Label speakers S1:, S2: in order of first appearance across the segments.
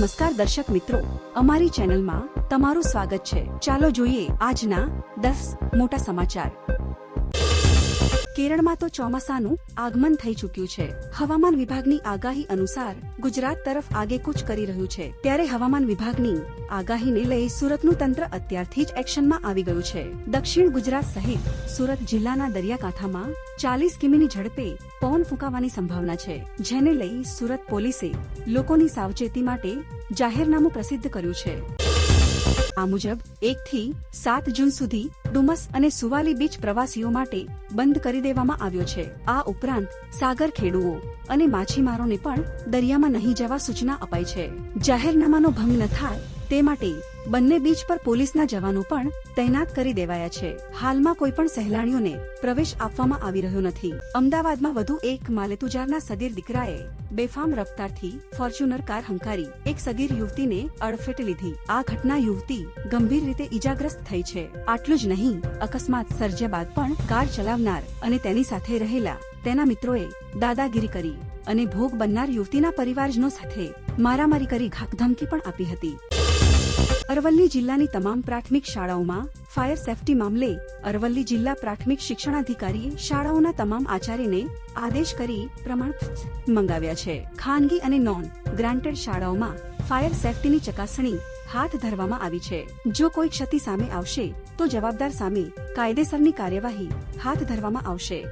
S1: નમસ્કાર દર્શક મિત્રો. અમારી ચેનલમાં તમારું સ્વાગત છે. ચાલો જોઈએ આજના દસ મોટા સમાચાર. કેરળમાં તો ચોમાસાનું આગમન થઈ ચૂક્યું છે. હવામાન વિભાગની આગાહી અનુસાર ગુજરાત તરફ આગેકૂચ કરી રહ્યું છે. ત્યારે હવામાન વિભાગની આગાહીને લઈ સુરતનું તંત્ર અત્યારથી જ એક્શનમાં આવી ગયું છે. દક્ષિણ ગુજરાત સહિત સુરત જિલ્લાના દરિયાકાંઠામાં ચાલીસ કિમીની ઝડપે પવન ફૂંકાવાની સંભાવના છે. જેને લઈ સુરત પોલીસે લોકોની સાવચેતી માટે જાહેરનામું પ્રસિદ્ધ કર્યું છે. આ મુજબ એક થી સાત જૂન સુધી ડુમસ અને સુવાલી બીચ પ્રવાસીઓ માટે બંધ કરી દેવામાં આવ્યો છે. આ ઉપરાંત, સાગર ખેડુઓ અને માછીમારોને પણ દરિયામાં નહીં જવા સૂચના અપાઈ છે. જાહેરનામાનો ભંગ ન થાય તે માટે બંને બીચ પર પોલીસના જવાનો પણ તૈનાત કરી દેવાયા છે. હાલમાં કોઈ પણ સહેલાણીઓને પ્રવેશ આપવામાં આવી રહ્યો નથી. અમદાવાદમાં વધુ એક માલેતુજારના સગીર દીકરાએ બેફામ રફતારથી ફોર્ચ્યુનર કાર હંકારી એક સગીર યુવતીને અડફેટે લીધી. આ ઘટના યુવતી ગંભીર રીતે ઈજાગ્રસ્ત થઈ છે. આટલું જ નહીં, અકસ્માત સર્જ્યા બાદ પણ કાર ચલાવનાર અને તેની સાથે રહેલા તેના મિત્રોએ દાદાગીરી કરી અને ભોગ બનનાર યુવતીના પરિવારજનો સાથે મારામારી કરી ઘાકધમકી પણ આપી હતી. અરવલ્લી જિલ્લાની તમામ પ્રાથમિક શાળાઓમાં ફાયર સેફટી મામલે અરવલ્લી જિલ્લા પ્રાથમિક શિક્ષણાધિકારીએ શાળાઓના તમામ આચાર્યને આદેશ કરી પ્રમાણ મંગાવ્યા છે. ખાનગી અને નોન ગ્રાન્ટેડ શાળાઓમાં ફાયર સેફટીની ચકાસણી હાથ ધરવામાં આવી છે. જો કોઈ ક્ષતિ સામે આવશે, તો જવાબદાર સામે કાયદેસરની કાર્યવાહી હાથ ધરવામાં આવશે.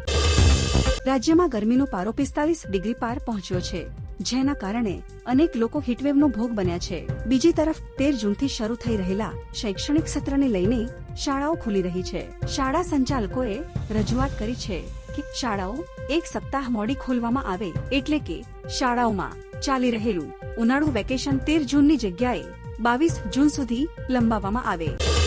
S1: રાજ્યમાં ગરમીનો પારો પિસ્તાલીસ ડિગ્રી પાર પહોંચ્યો છે. જેના કારણે અનેક લોકો હીટવેવનો ભોગ બન્યા છે. બીજી તરફ, તેર જૂનથી શરૂ થઈ રહેલા શૈક્ષણિક સત્રને લઈને શાળાઓ ખુલી રહી છે. શાળા સંચાલકોએ રજૂઆત કરી છે કે શાળાઓ એક સપ્તાહ મોડી ખોલવામાં આવે એટલે કે શાળાઓમાં ચાલી રહેલું ઉનાળુ વેકેશન તેર જૂનની જગ્યાએ બાવીસ જૂન સુધી લંબાવવામાં આવે.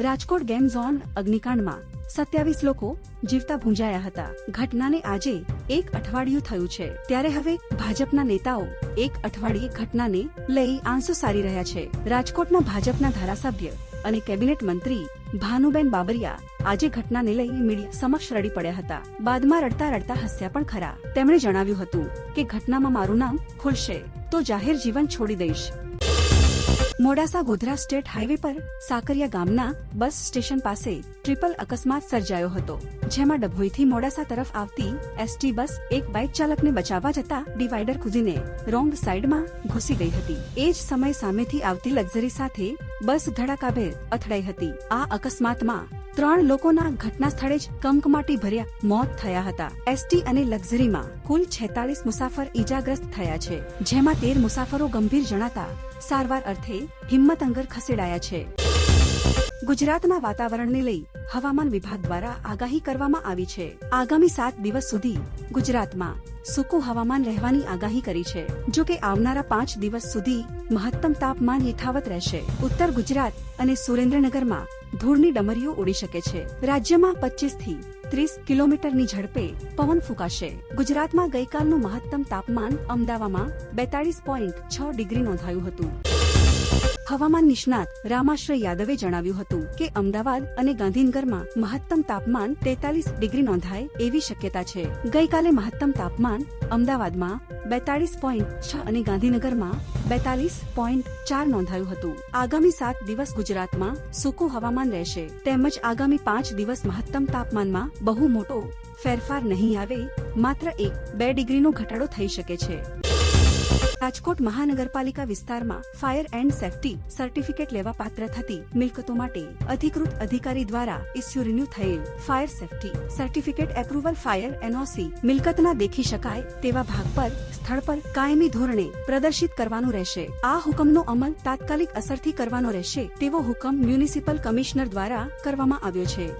S1: રાજકોટ ગેમ ઝોન અગ્નિકાંડમાં સત્યાવીસ લોકો જીવતા ભૂંજાયા હતા. ઘટનાને આજે એક અઠવાડિયું થયું છે. ત્યારે હવે ભાજપના નેતાઓ એક અઠવાડિયે ઘટનાને લઈ આંસુ સારી રહ્યા છે. રાજકોટના ભાજપના ધારાસભ્ય અને કેબિનેટ મંત્રી ભાનુબેન બાબરિયા આજે ઘટનાને લઈ મીડિયા સમક્ષ રડી પડ્યા હતા. બાદમાં રડતા રડતા હસ્યા પણ ખરા. તેમણે જણાવ્યું હતું કે, ઘટનામાં મારું નામ ખુલશે. તો જાહેર જીવન છોડી દઈશ. મોડાસા ગોધરા સ્ટેટ હાઈવે પર સાકરિયા ગામના બસ સ્ટેશન પાસે ટ્રિપલ અકસ્માત સર્જાયો હતો, જેમાં ડભોઈથી મોડાસા તરફ આવતી એસટી બસ એક બાઇક ચાલકને બચાવવા જતા ડિવાઈડર કૂદીને રોંગ સાઈડમાં ઘૂસી ગઈ હતી. એ જ સમય સામેથી આવતી લક્ઝરી સાથે બસ ધડાકાભેર અથડાઈ હતી. આ અકસ્માતમાં ત્રણ લોકોના ઘટના સ્થળે જ કમકમાટી ભર્યા મોત થયા હતા. એસટી અને લક્ઝરીમાં કુલ છેતાલીસ મુસાફર ઈજાગ્રસ્ત થયા છે, જેમાં તેર મુસાફરો ગંભીર જણાતા સારવાર અર્થે હિંમતનગર ખસેડાયા છે. ગુજરાતના વાતાવરણને લઈ હવામાન વિભાગ દ્વારા આગાહી કરવામાં આવી છે. આગામી સાત દિવસ સુધી ગુજરાતમાં સૂકું હવામાન રહેવાની આગાહી કરી છે. જો કે આવનારા પાંચ દિવસ સુધી મહત્તમ તાપમાન યથાવત રહેશે. ઉત્તર ગુજરાત અને સુરેન્દ્રનગરમાં ધૂળની ડમરીઓ ઉડી શકે છે. રાજ્યમાં પચીસથી ત્રીસ કિલોમીટરની ઝડપે પવન ફૂંકાશે. ગુજરાતમાં ગઈકાલનું મહત્તમ તાપમાન અમદાવાદમાં બેતાળીસ પોઈન્ટ છ ડિગ્રી નોંધાયું હતું. હવામાન નિષ્ણાત રામાશ્રય યાદવે જણાવ્યું હતું કે અમદાવાદ અને ગાંધીનગરમાં મહત્તમ તાપમાન તેતાલીસ ડિગ્રી નોંધાય એવી શક્યતા છે. ગઈકાલે મહત્તમ તાપમાન અમદાવાદમાં બેતાળીસ પોઈન્ટ છ અને ગાંધીનગરમાં બેતાલીસ પોઈન્ટ ચાર નોંધાયું હતું. આગામી સાત દિવસ ગુજરાતમાં સૂકું હવામાન રહેશે. તેમજ આગામી પાંચ દિવસ મહત્તમ તાપમાનમાં બહુ મોટો ફેરફાર નહીં આવે, માત્ર એક બે ડિગ્રીનો ઘટાડો થઈ શકે છે. રાજકોટ મહાનગરપાલિકા વિસ્તારમાં ફાયર એન્ડ સેફટી સર્ટિફિકેટ લેવા પાત્ર થતી મિલકતો માટે અધિકૃત અધિકારી દ્વારા ઇસ્યુ રિન્યુ થયેલ fire safety certificate approval fire NOC મિલકતના દેખી શકાય તેવા ભાગ પર સ્થળ પર કાયમી ધોરણે પ્રદર્શિત કરવાનું રહેશે. આ હુકમનો અમલ તાત્કાલિક અસરથી કરવાનો રહેશે તેવો હુકમ મ્યુનિસિપલ કમિશનર દ્વારા કરવામાં આવ્યો છે.